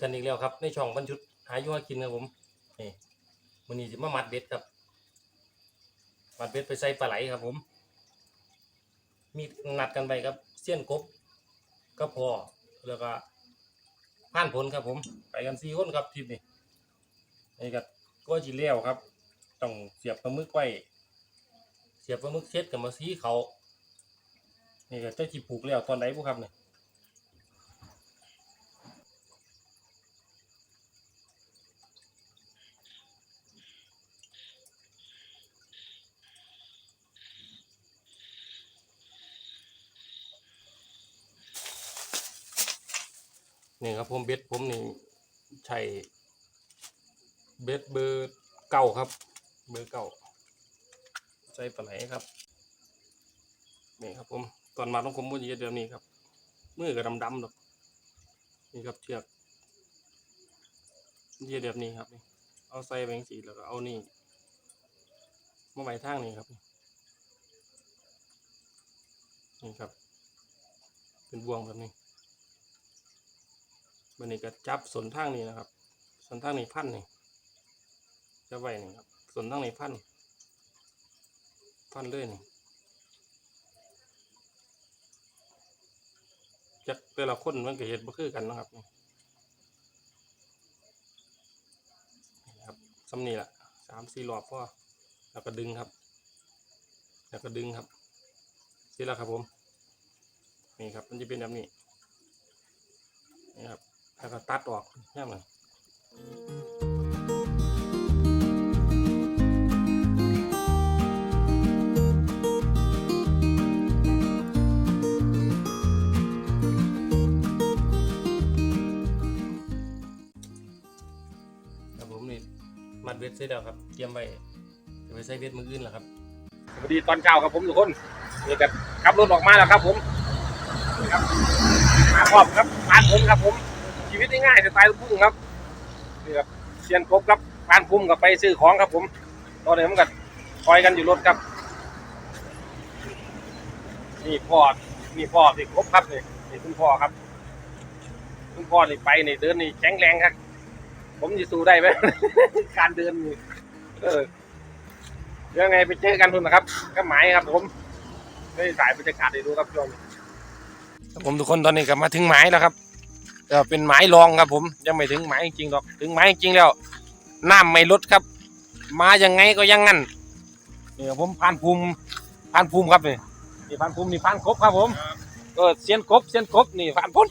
ครับผมเจอกันอีกแล้วครับ ในช่องบรรชุดหายู่หากินครับผมนี่วันนี้จะมามัดเบ็ดครับ มัดเบ็ดไปใส่ปลาไหลครับผม มีนัดกันไปครับเสี้ยนกบก็พอแล้วก็ผ่านผลครับผม ไปกันสี่คนครับทริปนี้นี่ก็ก็จีเลี้ยวครับ ต้องเสียบปลาหมึกไว้เสียบปลาหมึกเช็ดกับมาซีเขานี่ก็เจ้าจีผูกแล้วตอนไหนพวกครับเนี่ย นี่ครับผมเบ็ดผมนี่ใช้เบ็ดเบอร์เก้าครับ เบอร์เก้าใส่ปลาไหลครับนี่ครับผมตอนมาต้องผมพูดเยอะเดี๋ยวนี้ครับมือก็ดำๆดอกนี่ครับเชือกเยอะแบบนี้ครับนี่เอาใส่แบงสีแล้วก็เอานี่มาไว้ทางนี้ครับนี่ครับ เป็นบวงแบบนี้ บันนี้ก็จับส่วนทางนี้นะครับ ส่วนทางนี้พันนี่จะไว้นี่ครับส่วนทางนี้พันพันเลยนี่จักแต่ละคนมันก็เห็ดบ่คือกันนะครับนี่ครับสำนี่ละสามสี่รอบพอแล้วก็ดึงครับ แล้วก็ดึงครับสิแล้วครับผมนี่ครับมันจะเป็นแบบนี้นี่ครับ แล้วก็ตัดออกแค่ไหนครับผมนี่มัดเบ็ดเสร็จแล้วครับเตรียมไว้จะไปใส่เบ็ดมืออื่นแล้วครับสวัสดีตอนเช้าครับผมทุกคนนี่ก็ขับรถออกมาแล้วครับผมครับมาพร้อมครับผ่าผมครับผม ชีวิตง่ายๆสไตล์ลูกทุ่งครับนี่ครับเชียนครบครับผ่านคุ้มกับไปซื้อของครับผม ตอนนี้ผมก็คอยกันอยู่รถครับนี่พ่อนี่พ่อที่ครบครับนี่นี่คุณพ่อครับ คุณพ่อนี่ไปนี่เดินนี่แข็งแรงครับ ผมจะสู้ได้ไหมการเดินนี่เออยังไงไปเจอกันทุนนะครับ ก็หมายครับ ผมได้สายบรรยากาศให้ดูครับชมครับผมทุกคนตอนนี้ก็มาถึงหมายแล้วครับ เออเป็นหมายรองครับผมยังไม่ถึงหมายจริงๆหรอกถึงหมายจริงๆแล้วน้ำไม่ลดครับ มายังไงก็ยังงั้นนี่ครับผมผ่านภูมิผ่านภูมิครับนี่นี่ผ่านภูมินี่ผ่านครบครับผมเออเสียนครบเสียนครบนี่ผ่านพ้น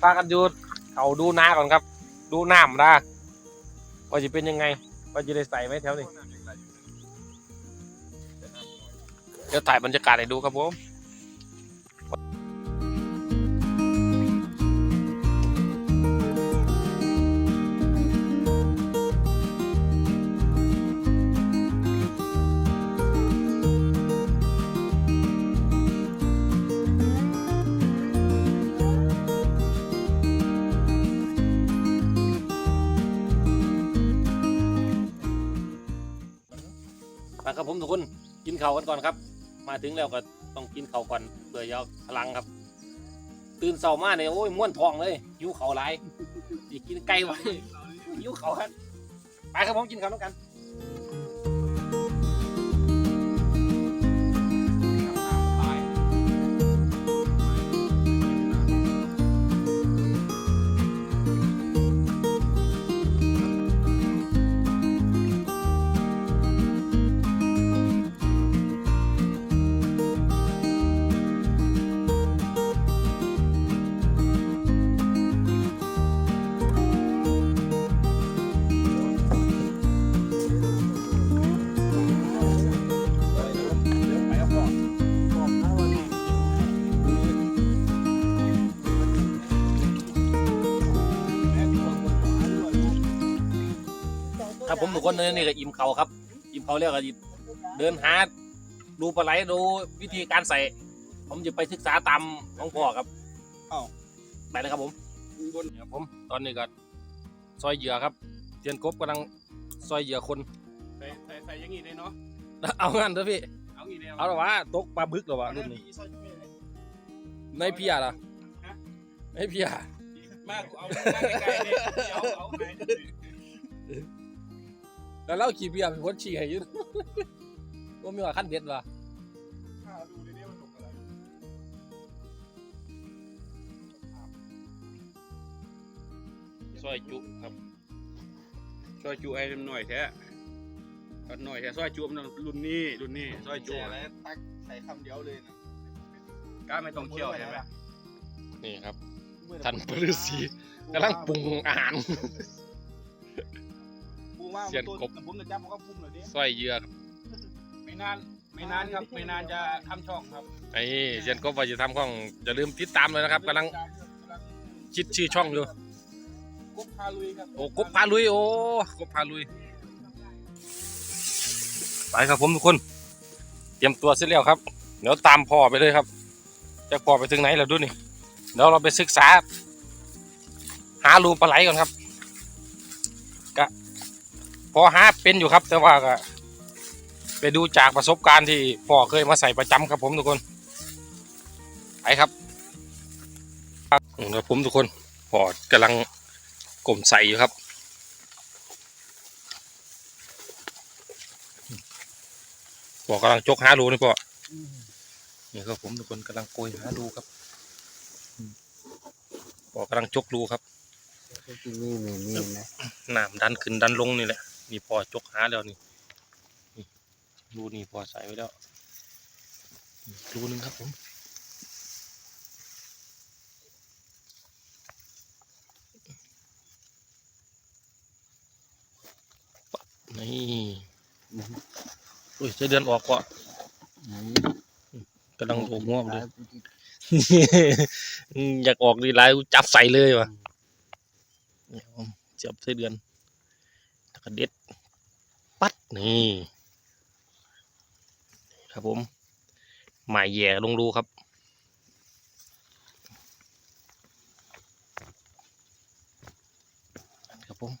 พากันดูเขาดูนาก่อนครับ ดูน้ำนะว่าจะเป็นยังไงว่าจะได้ใส่ไหมแถวนี้เดี๋ยวถ่ายบรรยากาศให้ดูครับผม ข้าวกันก่อนครับ มาถึงแล้วก็ต้องกินข้าวก่อนเพื่อยากพลังครับ ตื่นเช้ามาเนี่ยโอ้ยม้วนทองเลยหิวข้าไหลายอยากกินไก่ไว้หิวข้าครับไปครับผมกินข้าวด้วยกัน ผมทุกคนนี่ก็อิ่มเขาวครับ อิ่มเขาวแล้วก็สิเดินหาดูปลาไหลดูวิธีการใส่ ผมจะไปศึกษาตามของพ่อครับอ้าวไปเลยครับผมครับผม ตอนนี้ก็ซอยเหยื่อครับเทียนกบกำลังซอยเหยื่อคนใส่ใส่ใส่อยังงี้เลยเนาะเอางั้นเถอะพี่เอางี้เลยเอาหรอวะตกปลาบึกหรอวะรุ่นนี้ในเพียเหรอในเพียพี่มากเอามาไกลๆนี่เอาเอาไหน แล้วเล่าขี่เบียร์เป็นคนชี้ให้อยืนว่ามีว่าขั้นเด็ดว่ะข้าดูดิเนี่ยมันตกอะไรซอยจุครับซอยจุไอ้หน่อยแท้ก็หน่อยแท้ซอยจุมันรุ่นนี้รุ่นนี้ซอยจุแจ่แล้วตักใส่คำเดียวเลยนะก้าไม่ต้องเคี่ยวใช่ไหมนี่ครับท่านปฤาษีกำลังปรุงอาหาร ปูว่าเสียนกบ ผมจะจับมันก็พุ่มเลยดิซอยเหยื่อครับไม่นานไม่นานครับไม่นานจะทำช่องครับไอ้เซียนกบว่าจะทำข้องอย่าลืมติดตามเลยนะครับกำลัง คิดชื่อช่องอยู่ กบพาลุยครับโอ้กบพาลุยโอ้กบพาลุยไปครับผมทุกคน เตรียมตัวเสร็จแล้วครับ เดี๋ยวตามพ่อไปเลยครับจะพ่อไปถึงไหนแล้วดูนี่เดี๋ยวเราไปศึกษา หารูปลาไหลก่อนครับกะ พอหาเป็นอยู่ครับ แต่ว่าก็ไปดูจากประสบการณ์ที่พ่อเคยมาใส่ประจำครับผมทุกคนไปครับอืมครับผมทุกคนพ่อกำลังกลมใส่อยู่ครับพ่อกำลังจกหารูนี่พ่ออนี่ครับผมทุกคนกำลังโกยหารูครับอืมพ่อกำลังจกรูครับนี่นี่นี่นะน้ำดันขึ้นดันลงนี่แหละ นี่พอจกหาแล้วนี่นี่รูนี่พอใส่ไว้แล้วรูหนึงครับผมนี่อุ้ยจะเดือนออกก่อนกำลังโอมง่วเลยอยากออกดีไลน์จับใส่เลยวะเจับใส่เดือนแล้วก็เด็ด ปัดนี่ครับผมหมายแย่ลงรูครับ ครับผม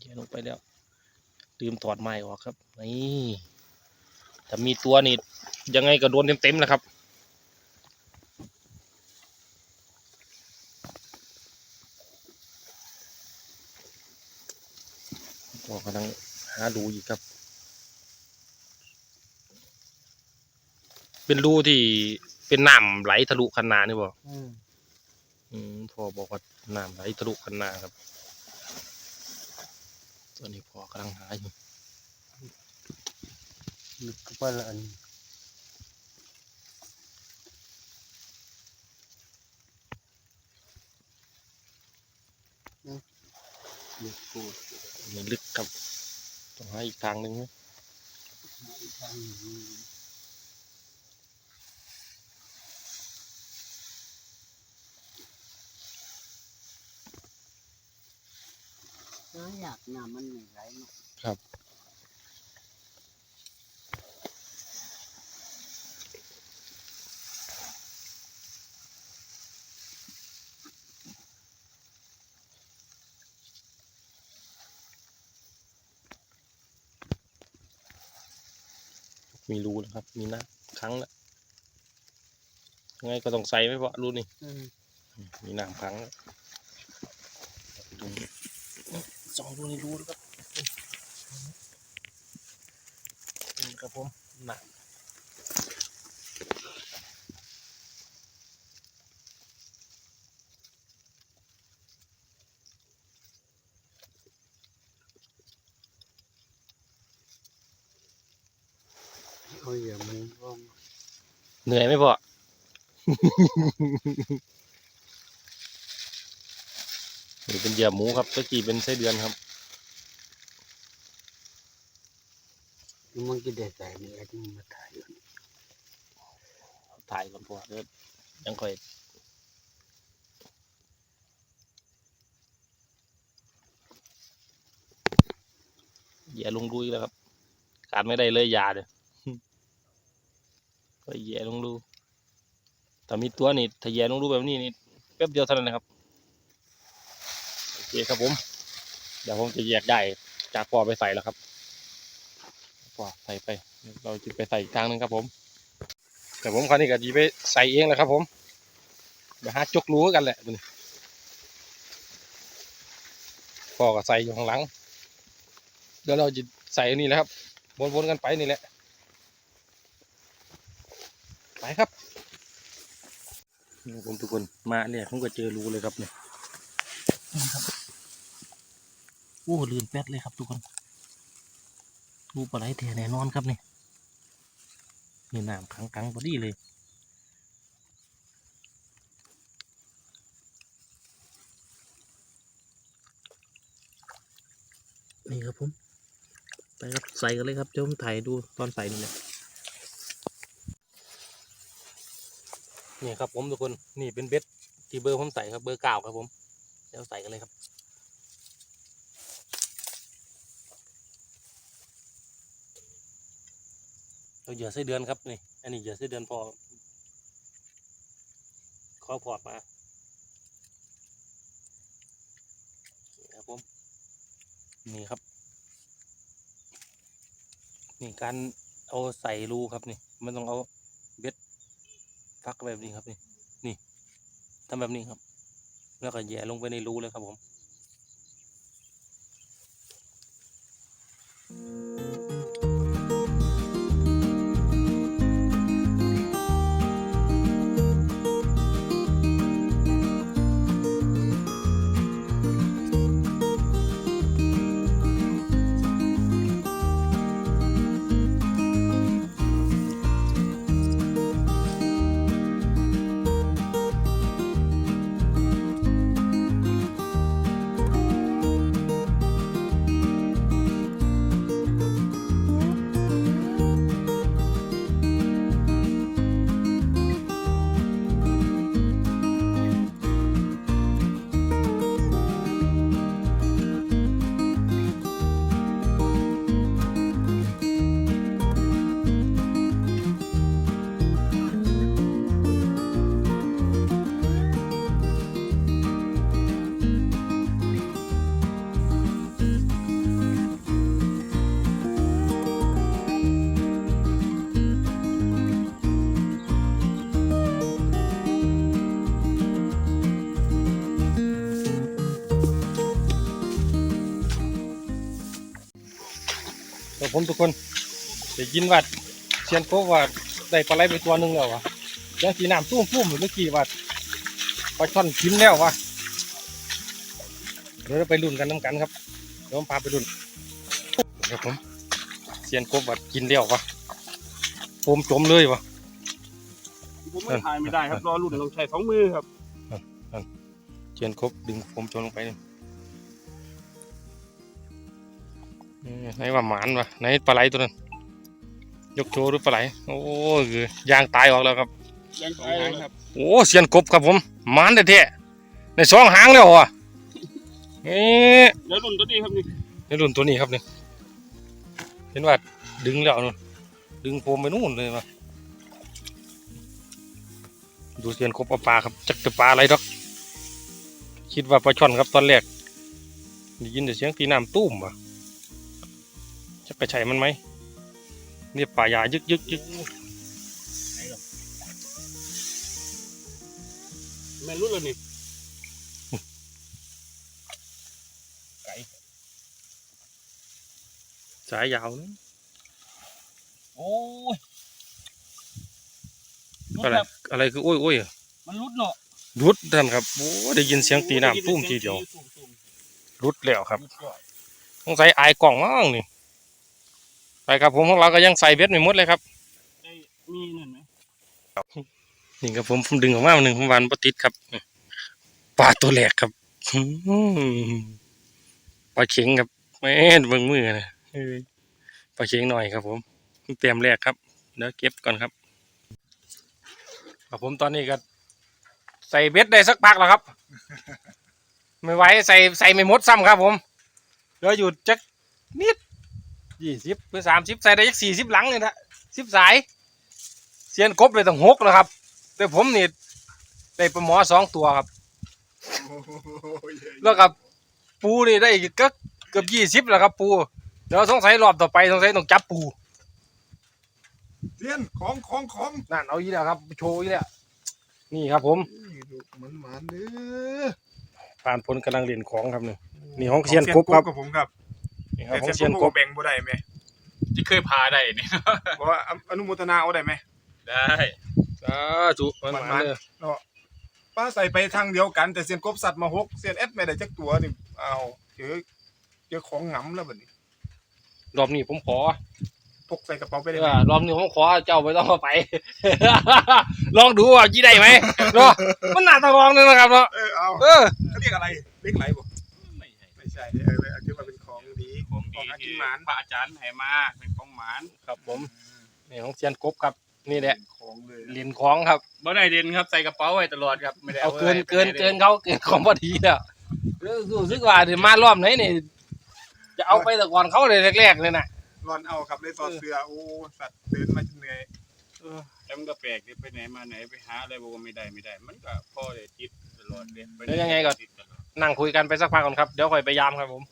แย่ลงไปแล้วลืมถอดไม้ออกครับ นี่ถ้ามีตัวนี่ยังไงก็โดนเต็มๆนะครับ ก็กำลังหาดูอยู่ครับ เป็นรูที่เป็นน้ำไหลทะลุคันนานี่บ่อืมอืมพ่อบอกว่าน้ำไหลทะลุคันนาครับตอนนี้พ่อกำลังหาอยู่นึกก็ละอันลึกพู ดนี่ลึกครับ ต้องหาอีกทางหนึ่งไหมทางนี้ก็อยากน้ำมันไม่ไหลเนาะ มีรูแล้วครับ มีน้ำครั้งละยังไงก็ต้องใส่ไว้เพราะรูนี่อืมมีน้ำครั้งแล้วดูสองรูนี่รูแล้วครับนี่ครับผมน้ำ เอาอย่ามึงร่อง เหนื่อยไหมพ่อนี่เป็นเหยื่อหมูครับตะกี้เป็นไส้เดือนครับมันก็ได้ใส่นี่อันนี้มาถ่ายอยู่ถ่ายก่อนพ่อเดี๋ยวยังค่อยเหย่ลงดูอีกแล้วครับการไม่ได้เลยอยาเด้อ ก็เหย่ลงดูแต่มีตัวนี่ถ้าเหย่ลงดูแบบนี้นี่แป๊บเดียวเท่านั้นนะครับโอเคครับผม เดี๋ยวผมจะแยกได้จากพ่อไปใส่แล้วครับพ่อใส่ไป เราจะไปใส่อีกทางหนึงครับผม แต่ผมคราวนี้ก็จะไปใส่เองแหละครับ ผมเดี๋ยวหาจกรู้กันแหละมันพ่อก็ใส่อยู่ข้างหลังเดี๋ยวเราจะใส่อันนี่แหละครับวนๆกันไปนี่แหละ ครับนี่ผมทุกคนมาเนี่ยผมก็เจอรูเลยครับเนี่ยนี่ครับโอ้ลื่นแป๊ดเลยครับทุกคนรูปลาไหลแท้แน่นอนครับเนี่นี่น้ำขังกังพอดีเลยนี่ครับผมไปครับใส่กันเลยครับเดี๋ยวผมถ่ายดูตอนใส่นี่แหละ นี่ครับผมทุกคนนี่เป็นเบ็ดที่เบอร์ผมใส่ครับเบอร์เก้าครับผมเดี๋ยวใส่กันเลยครับ เราเหยื่อไส้เดือนครับนี่อันนี้เหยื่อไส้เดือนพอขอพอร์ตมาครับผมนี่ครับ นี่การเอาใส่รูครับนี่มันต้องเอา ฟักแบบนี้ครับนี่นี่ทำแบบนี้ครับ แล้วก็แย่ลงไปในรูเลยครับผม แต่ผมทุกคนได้ยินว่าเชียนโกว่าได้ปลาไหลไปตัวหนึ่งแล้ววะยังสีน้ำตุ้มปุ้มอยู่เมื่อกี้ว่าปลาช่อนกินแล้ววะเดี๋ยวเราไปลุ้นกันน้ำกันครับเดี๋ยวผมพาไปลุ้นครับผมเชียนโกว่ากินแล้ววะผมจมเลยวะผมไม่ถ่ายไม่ได้ครับรอรุ่นต้องใช้สองมือครับเชียนครบดึงผมจมลงไปนี่ ไหนว่าหมานวะไหนปลาไหลตัวนั้นยกโชว์หรือปลาไหลโอ้คือยางตายออกแล้วครับยังไงครับโอ้เสียนกบครับผมหมานแท้ๆในสองหางแล้วอะนี่แล้วรุ่นตัวนี้ครับนี่ในรุ่นตัวนี้ครับนี่เห็นว่าดึงแล้วนู่นดึงโฟมไปนู่นเลยมาดูเสียนกบเอาปลาครับจักจะปลาอะไรดอก คิดว่าปลาช่อนครับตอนแรกได้ยินแต่เสียงตีน้ำตุ้มว่ะ จะไปใช่มันไหมเนี่ยป่ายายึกยึกยึกแม่นรุ่นเลยนี่สายยาวนะโอ้ยรุ่อะนไรแบบอะไรคือโอ้ยโอ้ยอะมันรุดเนาะรุดท่านครับโอ้ได้ยินเสียงตีน้ำตุ้มทีเดียวรุดแล้วครับต้องใส่อายกล่องมั่งนี่ ไปครับผมของเราก็ยังใส่เบ็ดไม่หมดเลยครับไอ้มีนั่นไหมนี่ครับผมผมดึงออกมาหนึ่งผมวันปติดครับปลาตัวแรกครับอื้อหือปลาเข็งครับแม่นเบิ่งมือนะเอ้ยปลาเข็งหน่อยครับ ผมเตรียมแรกครับเดี๋ยวเก็บก่อนครับครับผมตอนนี้ก็ใส่เบ็ดได้สักพักแล้วครับ ไม่ไหวใส่ใส่ไม่หมดซ้ำครับ ผมเหลืออยู่จักนิด ยี่สิบหรือสามสิบใส่ได้จักสี่สิบหลังเลยนะสิบสายเสียนกบเลยต้องหกแล้วครับ แต่ผมนี่ได้ปลาหมอสองตัวครับ แล้วกับปูนี่ได้อีกก็เกือบยี่สิบแล้วครับ ปูเดี๋ยวสงสัยรอบต่อไปสงสัยต้องจับปูเซียนของของของนั่นเอาอีกแล้วครับ โชว์อีกแล้วนี่ครับผมมันหวานเด้อผ่านผลกำลังเรียนของครับนี่นี่ห้องเชียนกบครับกับผมครับ นี่ครับแต่ห้องเชีเชียยนนกกบบแบ่งบ่ได้ไหมที่เคยพาได้นี่ บอกว่าอนุโมทนาเอาได้ไหม ได้สาธุมันมันมามันเลยเนาะป้าใส่ไปทางเดียวกัน แต่เซียนกบสัตว์มาหกเซียนเอสไม่ได้จักตัวนี่เอาเจอเจอของหงำแล้วบัดนี้รอบนี้ผมขอพกใส่กระเป๋าไปเอได้ไหมอรอบนี้ผมขอเจ้าไม่ต้องมาไป ลองดูว่ายี่ได้ไหมเนาะมันน่าจะลองเลยนะครับเนาะเออเอาเออเขาเรียกอะไรเล็กไหลบ่ไม่ใช่ไม่ใช่เออ ของของดีหากิที่นหมาน พระอาจารย์ให้มาเป็นของหมานครับผมนี่ของเชียนกบครับ นี่แหละของเลยเรียนของครับ บ่ได้เด่นครับใส่กระเป๋าไว้ตลอดครับไม่ได้เอาไว้เกินไปเกินไหเกินเขาเกินของพอดีแล้วรู้สึกว่าเดี๋ยวมารอบไหนนี่จะเอาไปแต่ก่อนเขาเลยแรกๆเลยนะร้อนเอาครับเลยถอดเสื้อโอ้สัตว์เดินมาจนเหนื่อยเออแล้วมันก็แปลกดิไปไหนมาไหนไปหาอะไรบอกว่าไม่ได้ไม่ได้ มันก็พ่อเลยติดตลอดเลยปหนแล้วยังไงก่อน ติดตลอด นั่งคุยกันไปสักพักก่อนครับ เดี๋ยวค่อยไปยามครับผม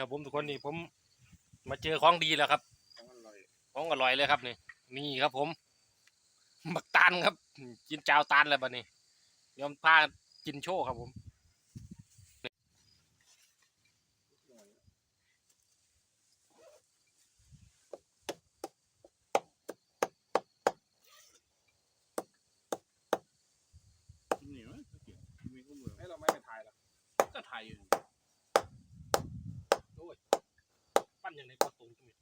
ครับผมทุกคนนี่ผมมาเจอของดีแล้วครับ ของอร่อยเลยครับนี่ นี่ครับผมบักตาลครับ กินจาวตาลแล้วบัดนี้ยอมพากินโชว์ครับผม นี่วะมีข้อมือ ให้เราไม่ไปถ่ายหรอ ก็ถ่ายอยู่ ปั้นอย่างไรก็ตรงจุด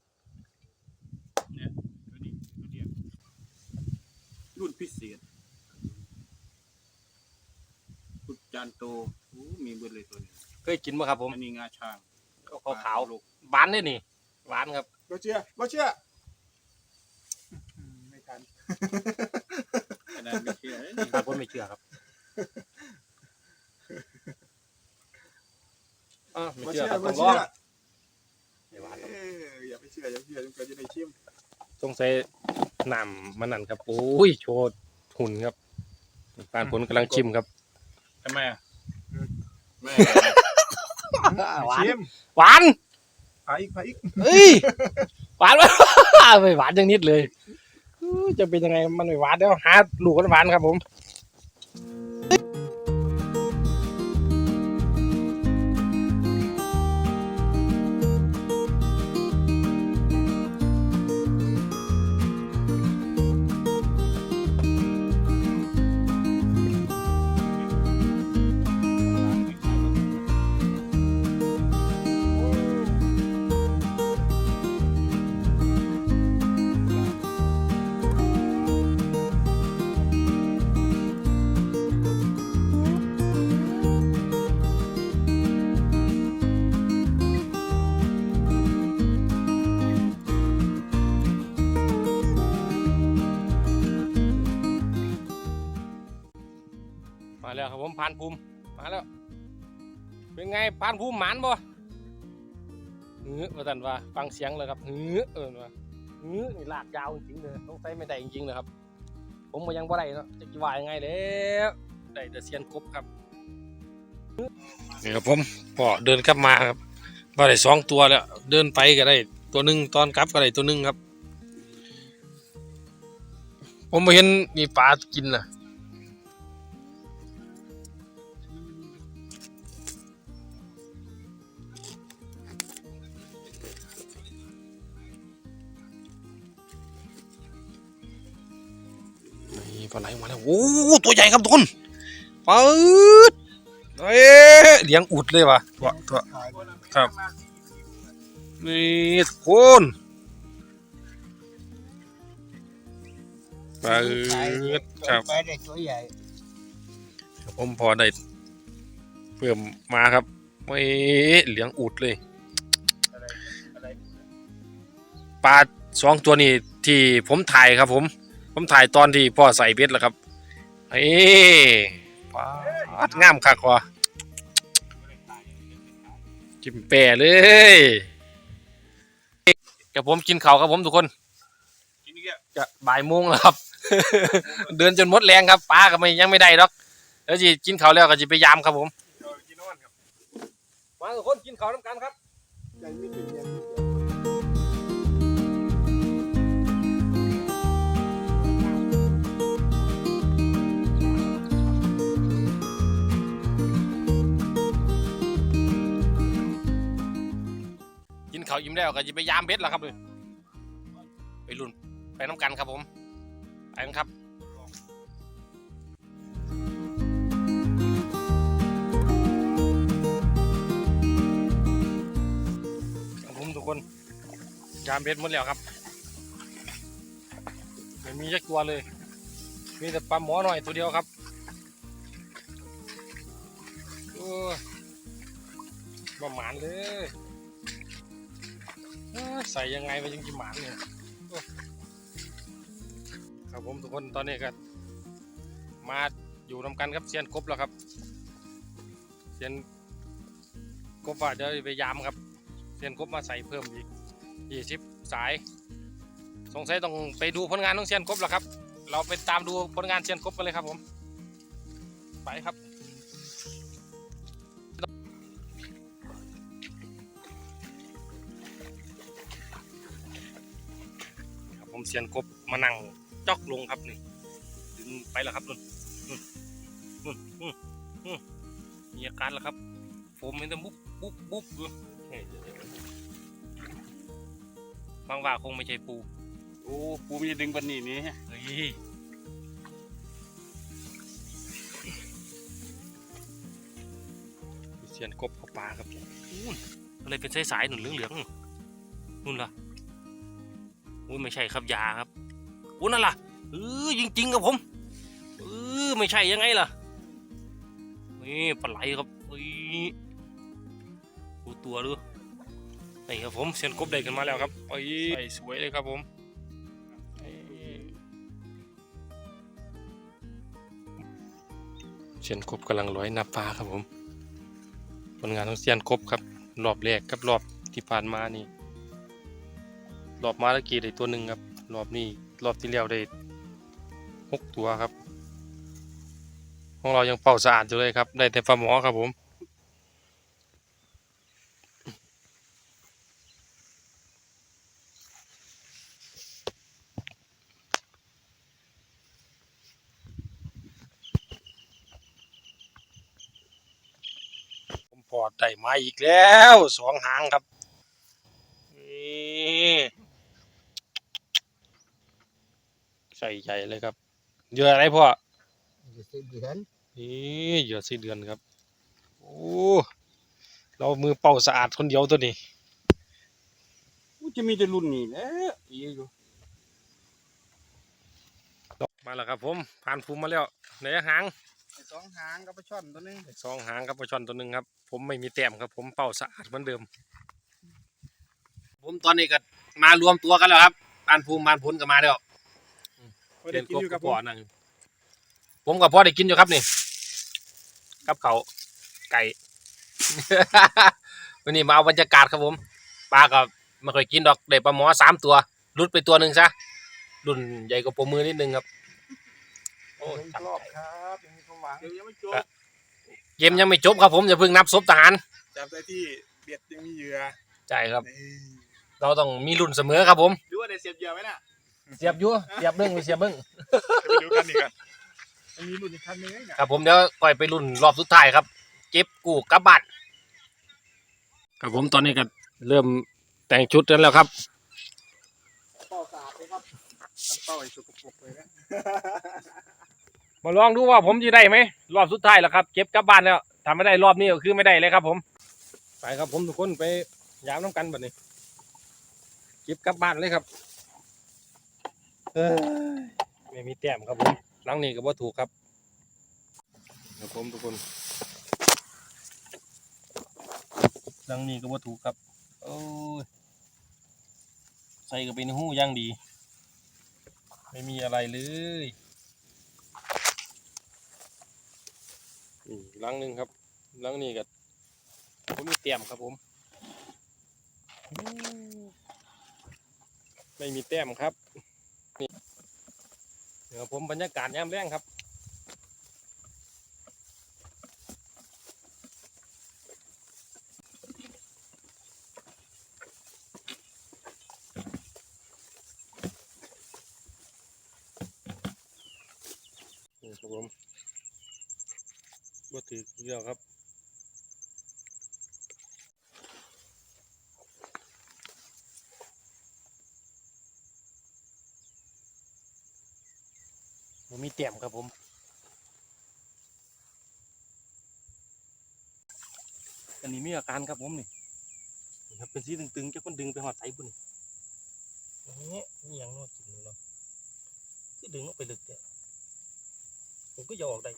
ตัวนี้ตัวเดียวรุ่นพิเศษพุทธ จานโตโอ้มีเบิดเลยตัวนี้เคยกินไหมครับผมอันนี้งาช้างขาวขาวๆหวานด้วยนี่หวานครับเราเชื่อเราเชื่ออืมไม่ทันขนาดไม่เชื่อเลยครับผมไม่เชื่อครับอ่าไม่มาเชื่เชื่ออครับต้มาองลเชื่อองเอออย่าไปเชื่ออย่าไปเชื่อจนเกิดจะได้ชิมต้องใส่น้ำมันนั่นครับโอ้ยโชว์หุ่นครับปานผลกำลังชิมครับ ทำไมอะไม่หวานชิมหวานพาอีกพาอีกเฮ้ยหวานวะไม่หวานจังนิดเลยอู้จะเป็นยังไงมันไม่หวานเดี๋ยวหาลูกกันหวานครับผม พานภูมิมาแล้ว เป็นไงพานภูมิหมานบ่เฮ้อว่าแต่นว่าฟังเสียงเลยครับเฮ้อเออว่าเฮ้อนี่ลากยาวจริงเลยต้องใส่ไม่ได้จริงๆเลยครับ ผมก็ยังบ่ได้เนาะจะกี่วายังไงแล้วได้แต่เสียนกบครับนี่ครับผมพอเดินกลับมาครับว่าได้สองตัวแล้ว เดินไปก็ได้ตัวหนึ่งตอนกลับก็ได้ตัวหนึ่งครับ ผมไม่เห็นมีปลากินน่ะ ลาไหลมาแล้วโอ้ตัวใหญ่ครับทุกคนปืดเอ๊ะเลี้ยงอุดเลยวะตัวตัวครับนี่ทุกคนปืดครับไปได้ตัวใหญ่ผมพอได้เพิ่มมาครับไม่เหลียงอุดเลยปลาสองตัวนี้ที่ผมถ่ายครับผม ผมถ่ายตอนที่พ่อใส่เบ็ดแล้วครับเฮ้ปลาดงามคักว่ะจิ้มแปรเลยกับผมกินข้าครับผมทุกคนกินอีกแล้วจะบ่ายโมงแล้วครับ เดินจนหมดแรงครับป้าก็ไม่ยังไม่ได้หรอกแล้วจีกินข้าแล้วก็จะไปยามครับผมมาทุกคนกินข้าน้ำกันครับ เขายิ้มแล้วก็จะไปยามเบ็ดแล้วครับเลยไปรุ่นไปน้ำกันครับผมไปกันครับครับผมทุกคนยามเบ็ดหมดแล้วครับไม่มีจักตัวเลย มีแต่ปลาหมอหน่อยตัวเดียวครับโอ้ยมาหมานเลย ใส่ยังไงไปจึงจะหมานเนี่ยครับผมทุกคนตอนนี้ก็มาอยู่นำกันครับเซียนกบแล้วครับเซียนกบว่าจะไปยามครับเซียนกบมาใส่เพิ่มอีกยี่สิบสาย สงสัยต้องไปดูผลงานของเซียนกบแล้วครับ เราไปตามดูผลงานเซียนกบกันเลยครับผม ไปครับ เซียนกบมานั่งจอกลงครับนี่ดึงไปแล้วครับนุ่นนุ่นนุ่นนุ่นนุ่นมีอาการแล้วครับผมเห็นแต่บุ๊บบุ๊บบุ๊บอยู่เฮ้ยบางว่าคงไม่ใช่ปู โอ้ปูมีดึงปันนี่นี่เฮ้ยเสียนกบกับปลาครับนู่นอะไรเป็นสายๆหนุนเหลืองๆนู่นล่ะ อุ้ยไม่ใช่ครับยาครับอุ้ยนั่นล่ะเออจริงๆครับผมเออไม่ใช่ยังไงล่ะนี่ปลาไหลครับเฮ้ยดูตัวดูนี่ครับผมเสียนกบได้กันมาแล้วครับเอ้ยใส่สวยเลยครับผมเซียนกบกำลังร้อยนับปลาครับผมผลงานของเซียนกบครับรอบแรกกับรอบที่ผ่านมานี่ รอบมาตะกี้ได้ตัวหนึ่งครับ รอบนี้รอบที่แล้วได้หกตัวครับ ของเรายังเป่าสะอาดอยู่เลยครับ ได้แต่ปลาหมอครับผมผมพอได้มาอีกแล้วสองหางครับนี่ ใส่ใหญ่เลยครับ เหยื่ออะไรพ่ออยู่สิเดือนนี่เหยื่อสีเดือนครับ โอ้เรามือเป่าสะอาดคนเดียวตัวนี้อู้จะมีแต่รุ่นนี่แหละอีอยู่มาแล้วครับ ผมผ่านภูมิมาแล้วไหนหางสองหางกับปลาช่อนตัวนึงสองหางครับปลาช่อนตัวหนึ่งครับ ผมไม่มีแต้มครับ ผมเป่าสะอาดเหมือนเดิม ผมตอนนี้ก็มารวมตัวกันแล้วครับผ่านภูมิผ่านผลก็มาแล้ว เรียนกินอยู่กับผมพ่อนั่งผมกับพ่อได้กินอยู่ครับนี่กับเขาวไก่ วันนี้มาเอาบรรยากาศครับผมปลาก็ไม่ค่อยกินดอกได้ปลาหมอสามตัวรุดไปตัวหนึ่งซะรุ่นใหญ่กว่าปมมือนิดนึงครับ โอ้ยรอบครับยังมีความหวังเดี๋ยวยังไม่จบเกมยังไม่จบครับผมอย่าเพิ่งนับศพทหารจับได้ที่เบียดยังมีเหยื่อใช่ครับนี่เราต้องมีรุ่นเสมอครับผมดูว่าได้เสียบเหยื่อไหมน่ะ เสียบอยู่เสียบเบิ้งเสียบเบิ้งไปดูกันอีกกันมันมีรุ่นอีกคันนึงไงครับผมเดี๋ยวก่อยไปรุ่นรอบสุดท้ายครับ เก็บกูกลับบ้านครับผมตอนนี้ก็เริ่มแต่งชุดกันแล้วครับเป้าสาดเลยครับตั้งเป้าไอ้สกปรกเลยนะ มาลองดูว่าผมจะได้ไหมรอบสุดท้ายแล้วครับ เก็บกลับบ้านแล้วทำไม่ได้รอบนี้ก็คือไม่ได้เลยครับ ผมไปครับผมทุกคนไปยามน้ำกันแบบนี้ เก็บกลับบ้านเลยครับ เอ้ยไม่มีแต้มครับผมหลังนี้ก็บ่ถูกครับครับผมทุกคนหลังนี้ก็บ่ถูกครับโอ้ยใส่ก็เป็นหู้อย่างดี ไม่มีอะไรเลยนี่หลังหนึ่งครับหลังนี้ก็ผมมีเตรียมครับผมอืมไม่มีแต้มครับ นี่เดี๋ยวผมบรรยากาศยามแรงครับนี่ครับผมบ่ถือเดียวครับ เตี่ยมครับผมอันนี้มีอาการครับผมนี่นี่ครับเป็นสีตึงๆจะคนดึงไปหอดใส่บุญนี่นี่ยังนอกกินอยู่เนาะคือดึงออกไปลึกเนี่ยผมก็อยากออกได้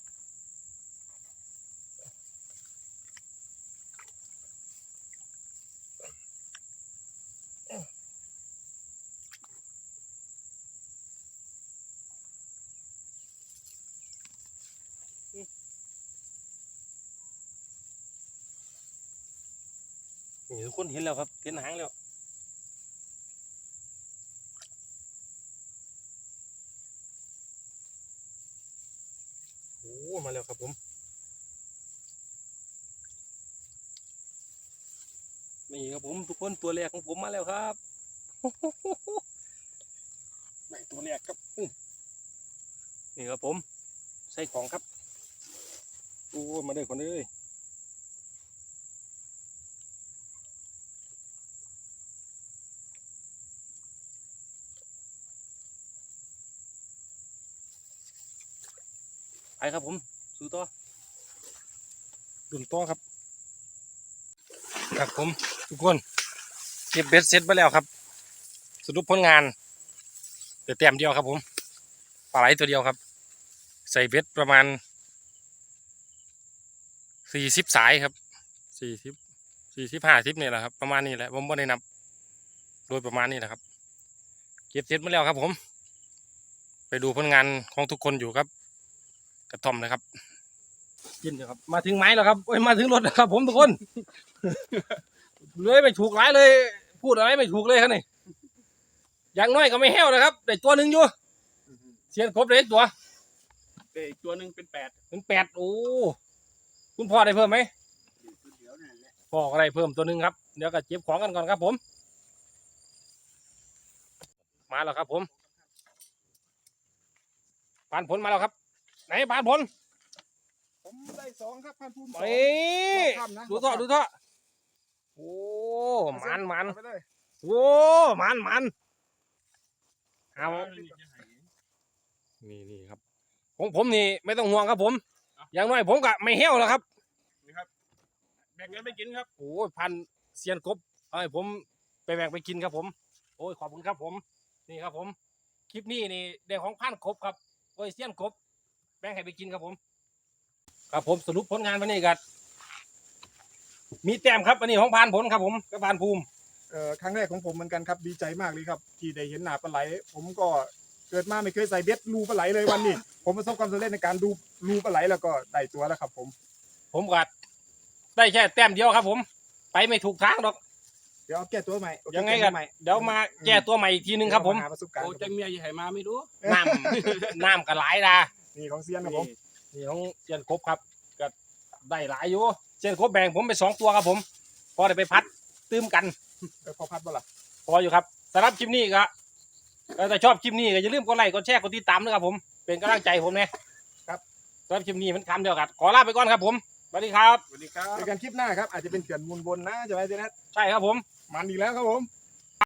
คนเห็นแล้วครับเห็นหางแล้วโอ้มาแล้วครับผม นี่ครับผมทุกคนตัวแรกของผมมาแล้วครับไม่ตัวแรกครับนี่ครับผม ใส่ของครับโอ้มาเลยคนเลย ไปครับผม สู้ต่อดุนต่อครับ ครับผมทุกคนเก็บเบ็ดเสร็จไปแล้วครับ สรุปผลงานแต่แต้มเดียวครับผมปลาไหลตัวเดียวครับ ใส่เบ็ดประมาณสี่สิบสายครับสี่สิบสี่สิบห้าสิบนี่แหละครับประมาณนี้แหละผมไม่ได้นับ โดยประมาณนี้แหละครับ เก็บเสร็จมาแล้วครับผม ไปดูผลงานของทุกคนอยู่ครับ กระท่อมนะครับกินเถอะครับ มาถึงไม้แล้วครับโอ้ยมาถึงรถแล้วครับ ผมทุกคนเลยไม่ถูกหลายเลย พูดอะไรไม่ถูกเลยครับนี่อย่างน้อยก็ไม่แห้วนะครับได้ตัวหนึ่งอยู่เสียนครบเลยตัวแต่อีกตัวหนึ่งเป็นแปดเป็นแปดโอ้คุณพ่อได้เพิ่มไหมพ่อก็ได้เพิ่มตัวหนึ่งครับเดี๋ยวก็เก็บของกันก่อนครับ ผม มาแล้วครับ ผมผ่านผลมาแล้วครับ ไหนผ่านผลผมได้สองครับพันภูมิสองเอ้ยบอกคำนะดูท่อดูท่อโอ้มันมันเอาไปเลยโอ้มันมันเอานี่นี่ครับของผมนี่ไม่ต้องห่วงครับผม อย่างน้อยผมก็ไม่เหี้ยวแล้วครับแบ่งกันไปกินครับโอ้ยพันเซียนกบเอาให้ผมไปแบ่งไปกินครับผม โอ้ยขอบคุณครับผม นี่ครับผม คลิปนี้นี่ได้ของพันกบครับโอ้ยเซียนกบ แบ่งให้ไปกินครับผม ครับผมสรุปผลงานวันนี้กันมีแต้มครับวันนี้ของพานผลครับผมกับพานภูมิเอ่อครั้งแรกของผมเหมือนกันครับดีใจมากเลยครับ ที่ได้เห็นหนาปลาไหล ผมก็เกิดมาไม่เคยใส่เบ็ดรูปลาไหลเลยวันนี้ ผมประสบความสำเร็จในการดูรูปลาไหลแล้วก็ได้ตัวแล้วครับ ผม ผมก็ได้แค่แต้มเดียวครับ ผม ไปไม่ถูกทางหรอกเดี๋ยวเอาแก้ตัวใหม่โอเคยังไงแก้กัตันวใหม่เดี๋ยวมาแก้ตัวใหม่อีกทีหนึงครับผมหาประสบการณ์โอ้จังเมียอย่าให้มาไม่รู้น้ำน้ำก็หลายนะ นี่ของเซียนครับผมนี่ของเซียนครบครับก็ได้หลายอยู่เซียนครบแบ่งผมไปสองตัวครับผม พอได้ไปพัดตื้มกันเออพอพัดบ่ล่ะพออยู่ครับสำหรับคลิปนี้ก็ก็ถ้าชอบคลิปนี้ก็อย่าลืมกดไลค์กดแชร์กดติดตามด้วยครับผมเป็นกำลังใจผมนะครับสำหรับคลิปนี้มันคำเดียวกันขอลาไปก่อนครับผมสวัสดีครับสวัสดีครับเจอกันคลิปหน้าครับอาจจะเป็นเขื่อนมูลบนนะจะไว้เจนัทใช่ครับผมมันอีกแล้วครับผม